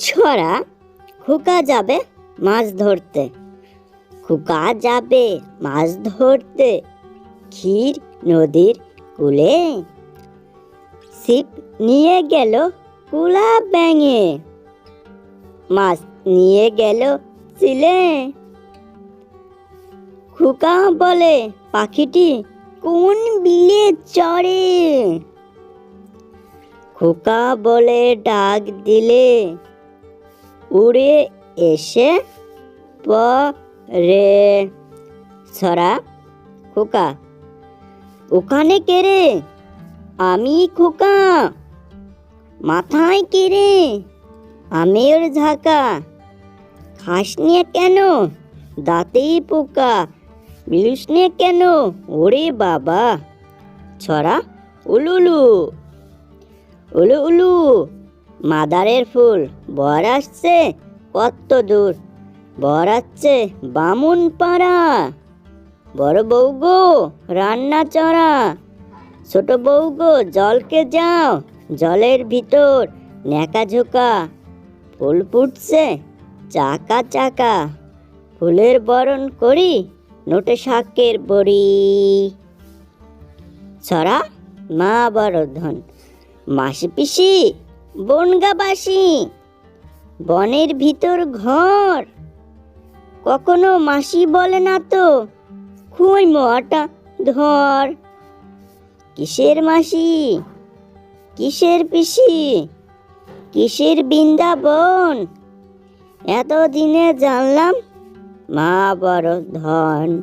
ছড়া, খোকা যাবে মাছ ধরতে। খোকা যাবে মাছ ধরতে ক্ষীর নদীর কূলে। ছিপ নিয়ে গেল কুলা ব্যাঙে। মাছ নিয়ে গেল চিলে। খোকা বলে, পাখিটি কোন বিলে চড়ে? খোকা বলে, ডাক দিলে উড়ে এসে পরে ছড়া, খোকা, ওখানে কে রে? আমি খোকা। মাথায় কে রে? আমি ওর ঝাঁকা। খাস নিয়ে কেন? দাঁতেই পোকা। বিলুস নিয়ে কেন? ওরে বাবা। ছড়া, উলুলু। উলু উলু মাদারের ফুল, বর আসছে কত দূর, বর আসছে বামুন পাড়া। বড় বউ গো, রান্না চড়া। ছোট বউ গো, জলকে যাও, জলের ভিতর ন্যাকা ঝোকা। ফুল ফুটছে চাকা চাকা, ফুলের বরণ করি নোটে শাকের বড়ি। ছড়া মা বড় ধন মাসি পিসি বনগাবাসী, বনের ভিতর ঘর। কখনো মাসি বলে না তো, খুঁই মোয়াটা ধর। কিসের মাসি? কিসের পিসি? কিসের বৃন্দাবন? এতদিনে জানলাম মা বড় ধন।